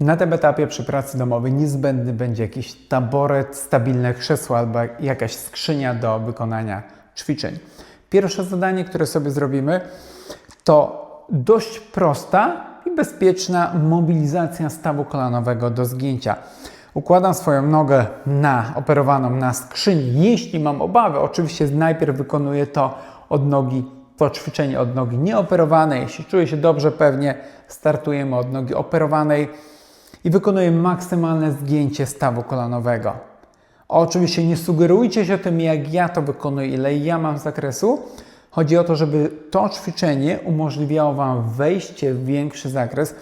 Na tym etapie przy pracy domowej niezbędny będzie jakiś taboret, stabilne krzesło albo jakaś skrzynia do wykonania ćwiczeń. Pierwsze zadanie, które sobie zrobimy, to dość prosta i bezpieczna mobilizacja stawu kolanowego do zgięcia. Układam swoją nogę na operowaną na skrzyni. Jeśli mam obawy, oczywiście najpierw wykonuję to od nogi, to ćwiczenie od nogi nieoperowanej. Jeśli czuję się dobrze, pewnie startujemy od nogi operowanej i wykonuję maksymalne zgięcie stawu kolanowego. Oczywiście nie sugerujcie się tym, jak ja to wykonuję, ile ja mam zakresu. Chodzi o to, żeby to ćwiczenie umożliwiało Wam wejście w większy zakres,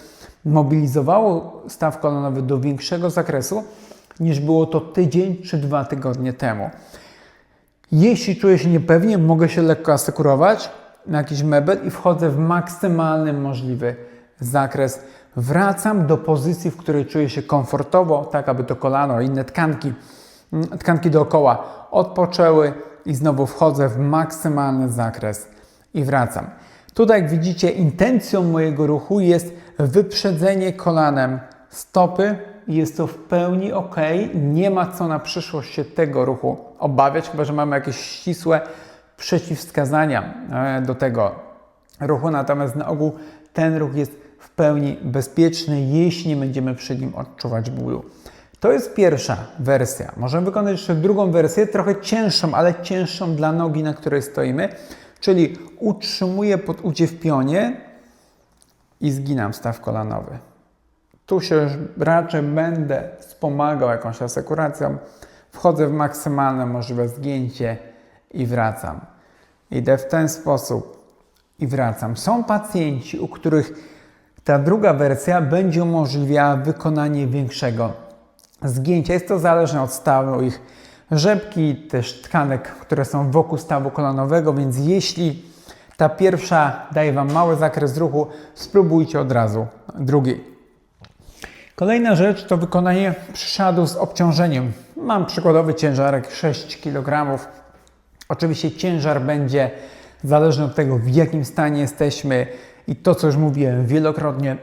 mobilizowało staw kolanowy do większego zakresu, niż było to tydzień czy dwa tygodnie temu. Jeśli czuję się niepewnie, mogę się lekko asekurować na jakiś mebel i wchodzę w maksymalny możliwy zakres. Wracam do pozycji, w której czuję się komfortowo, tak aby to kolano inne tkanki, mm, tkanki dookoła odpoczęły i znowu wchodzę w maksymalny zakres i wracam. Tutaj, jak widzicie, intencją mojego ruchu jest wyprzedzenie kolanem stopy. Jest to w pełni ok. Nie ma co na przyszłość się tego ruchu obawiać, chyba że mamy jakieś ścisłe przeciwwskazania e, do tego ruchu. Natomiast na ogół ten ruch jest w pełni bezpieczny, jeśli nie będziemy przy nim odczuwać bólu. To jest pierwsza wersja. Możemy wykonać jeszcze drugą wersję, trochę cięższą, ale cięższą dla nogi, na której stoimy. Czyli utrzymuję poducie w pionie i zginam staw kolanowy. Tu się już raczej będę wspomagał jakąś asekuracją. Wchodzę w maksymalne możliwe zgięcie i wracam. Idę w ten sposób i wracam. Są pacjenci, u których ta druga wersja będzie umożliwiała wykonanie większego zgięcia. Jest to zależne od stanu ich rzepki, też tkanek, które są wokół stawu kolanowego, więc jeśli ta pierwsza daje Wam mały zakres ruchu, spróbujcie od razu drugiej. Kolejna rzecz to wykonanie przysiadu z obciążeniem. Mam przykładowy ciężarek 6 kg. Oczywiście ciężar będzie zależny od tego, w jakim stanie jesteśmy i to, co już mówiłem wielokrotnie.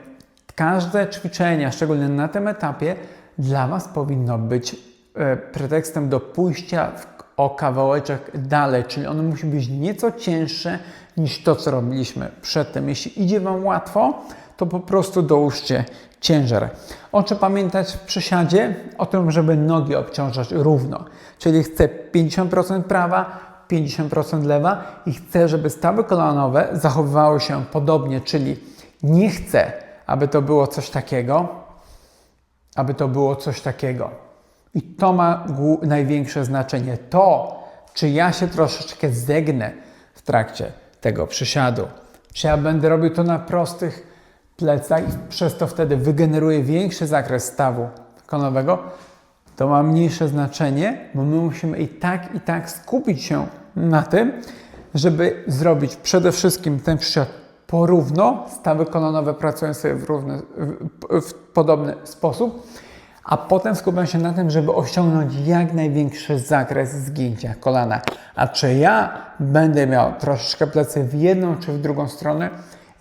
Każde ćwiczenie, szczególnie na tym etapie, dla Was powinno być e, pretekstem do pójścia o kawałeczek dalej, czyli ono musi być nieco cięższe niż to, co robiliśmy przedtem. Jeśli idzie Wam łatwo, to po prostu dołóżcie ciężar. O czym pamiętać w przysiadzie? O tym, żeby nogi obciążać równo. Czyli chcę 50% prawa, 50% lewa i chcę, żeby stawy kolanowe zachowywały się podobnie, czyli nie chcę, aby to było coś takiego, aby to było coś takiego. I to ma największe znaczenie. To, czy ja się troszeczkę zegnę w trakcie tego przysiadu, czy ja będę robił to na prostych plecach i przez to wtedy wygeneruję większy zakres stawu kolonowego, to ma mniejsze znaczenie, bo my musimy i tak, i tak skupić się na tym, żeby zrobić przede wszystkim ten przysiad porówno, stawy kolonowe pracują sobie w, równy, w, w podobny sposób, a potem skupiam się na tym, żeby osiągnąć jak największy zakres zgięcia kolana. A czy ja będę miał troszeczkę plecy w jedną czy w drugą stronę,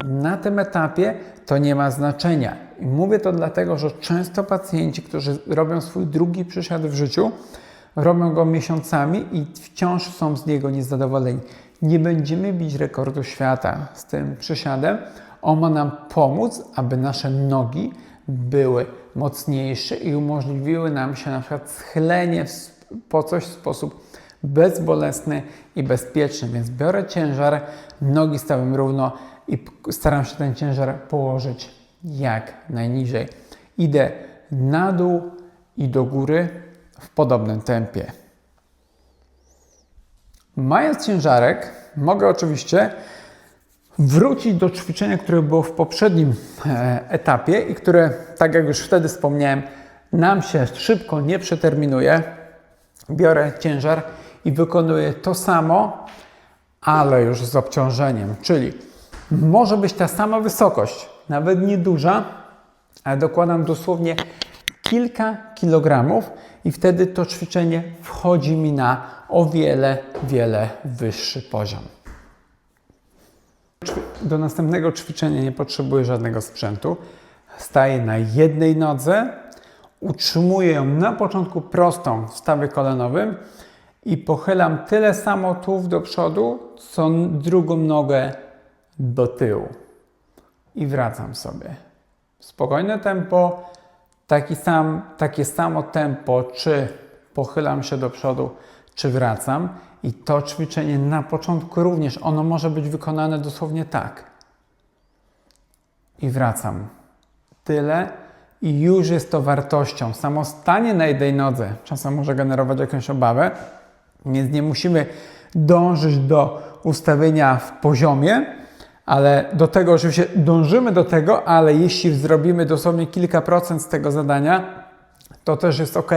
na tym etapie to nie ma znaczenia. I mówię to dlatego, że często pacjenci, którzy robią swój drugi przysiad w życiu, robią go miesiącami i wciąż są z niego niezadowoleni. Nie będziemy bić rekordu świata z tym przysiadem. On ma nam pomóc, aby nasze nogi były mocniejsze i umożliwiły nam się na przykład schylenie po coś w sposób bezbolesny i bezpieczny. Więc biorę ciężar, nogi stawiam równo i staram się ten ciężar położyć jak najniżej. Idę na dół i do góry w podobnym tempie. Mając ciężarek, mogę oczywiście wrócić do ćwiczenia, które było w poprzednim e, etapie i które, tak jak już wtedy wspomniałem, nam się szybko nie przeterminuje. Biorę ciężar i wykonuję to samo, ale już z obciążeniem, czyli może być ta sama wysokość, nawet nieduża, ale dokładam dosłownie kilka kilogramów i wtedy to ćwiczenie wchodzi mi na o wiele, wiele wyższy poziom. Do następnego ćwiczenia nie potrzebuję żadnego sprzętu. Staję na jednej nodze, utrzymuję ją na początku prostą w stawie kolanowym i pochylam tyle samo tułów do przodu, co drugą nogę do tyłu. I wracam sobie. Spokojne tempo, taki sam, takie samo tempo, czy pochylam się do przodu, czy wracam. I to ćwiczenie na początku również, ono może być wykonane dosłownie tak. I wracam. Tyle i już jest to wartością. Samo stanie na jednej nodze czasem może generować jakąś obawę, więc nie musimy dążyć do ustawienia w poziomie, ale do tego oczywiście dążymy do tego, ale jeśli zrobimy dosłownie kilka procent z tego zadania, to też jest ok.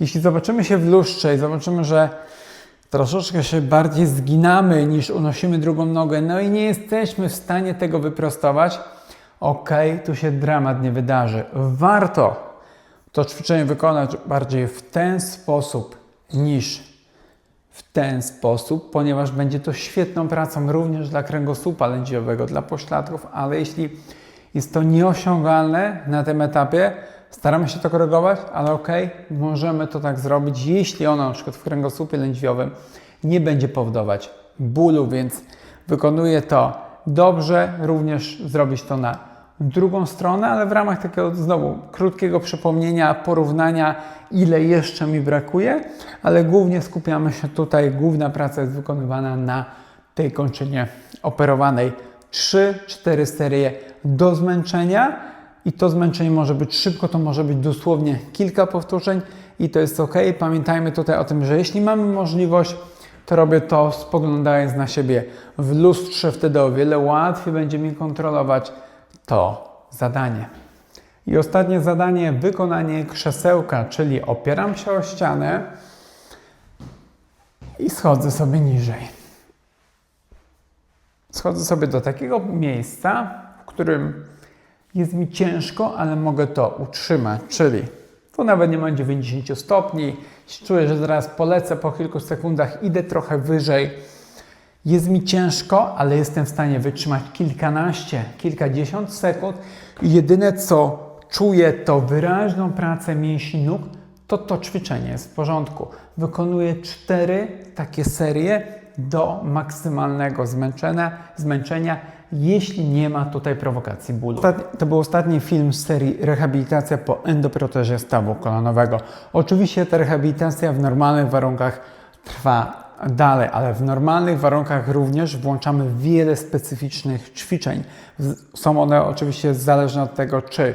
Jeśli zobaczymy się w lustrze i zobaczymy, że troszeczkę się bardziej zginamy niż unosimy drugą nogę, no i nie jesteśmy w stanie tego wyprostować, ok, tu się dramat nie wydarzy. Warto to ćwiczenie wykonać bardziej w ten sposób niż w ten sposób, ponieważ będzie to świetną pracą również dla kręgosłupa lędźwiowego, dla pośladków, ale jeśli jest to nieosiągalne na tym etapie, staramy się to korygować, ale ok, możemy to tak zrobić, jeśli ono na przykład w kręgosłupie lędźwiowym nie będzie powodować bólu, więc wykonuję to dobrze, również zrobić to na drugą stronę, ale w ramach takiego znowu krótkiego przypomnienia, porównania, ile jeszcze mi brakuje, ale głównie skupiamy się tutaj, główna praca jest wykonywana na tej kończynie operowanej. 3-4 serie do zmęczenia i to zmęczenie może być szybko, to może być dosłownie kilka powtórzeń i to jest ok. Pamiętajmy tutaj o tym, że jeśli mamy możliwość, to robię to spoglądając na siebie w lustrze, wtedy o wiele łatwiej będzie mi kontrolować to zadanie. I ostatnie zadanie, wykonanie krzesełka, czyli opieram się o ścianę i schodzę sobie niżej. Schodzę sobie do takiego miejsca, w którym jest mi ciężko, ale mogę to utrzymać, czyli tu nawet nie ma 90 stopni, czuję, że zaraz polecę po kilku sekundach, idę trochę wyżej. Jest mi ciężko, ale jestem w stanie wytrzymać kilkanaście, kilkadziesiąt sekund jedyne co czuję to wyraźną pracę mięśni nóg, to to ćwiczenie jest w porządku. Wykonuję cztery takie serie do maksymalnego zmęczenia, zmęczenia jeśli nie ma tutaj prowokacji bólu. To był ostatni film z serii Rehabilitacja po endoprotezie stawu kolanowego. Oczywiście ta rehabilitacja w normalnych warunkach trwa dalej, ale w normalnych warunkach również włączamy wiele specyficznych ćwiczeń. Są one oczywiście zależne od tego, czy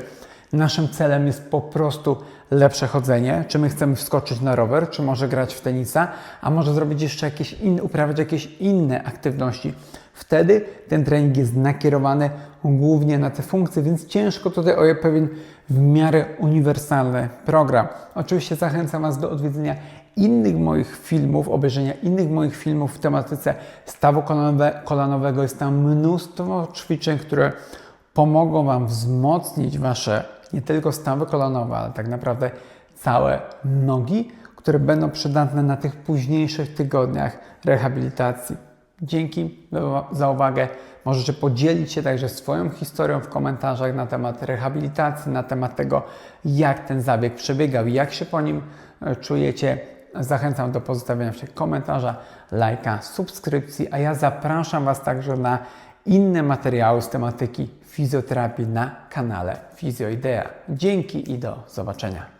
naszym celem jest po prostu lepsze chodzenie, czy my chcemy wskoczyć na rower, czy może grać w tenisa, a może zrobić jeszcze jakieś inne, uprawiać jakieś inne aktywności. Wtedy ten trening jest nakierowany głównie na te funkcje, więc ciężko tutaj o pewien w miarę uniwersalny program. Oczywiście zachęcam Was do odwiedzenia innych moich filmów, obejrzenia innych moich filmów w tematyce stawu kolanowego. Jest tam mnóstwo ćwiczeń, które pomogą Wam wzmocnić Wasze nie tylko stawy kolanowe, ale tak naprawdę całe nogi, które będą przydatne na tych późniejszych tygodniach rehabilitacji. Dzięki za uwagę. Możecie podzielić się także swoją historią w komentarzach na temat rehabilitacji, na temat tego, jak ten zabieg przebiegał jak się po nim e, czujecie. Zachęcam do pozostawienia komentarza, lajka, subskrypcji, a ja zapraszam Was także na inne materiały z tematyki fizjoterapii na kanale Fizjoidea. Dzięki i do zobaczenia.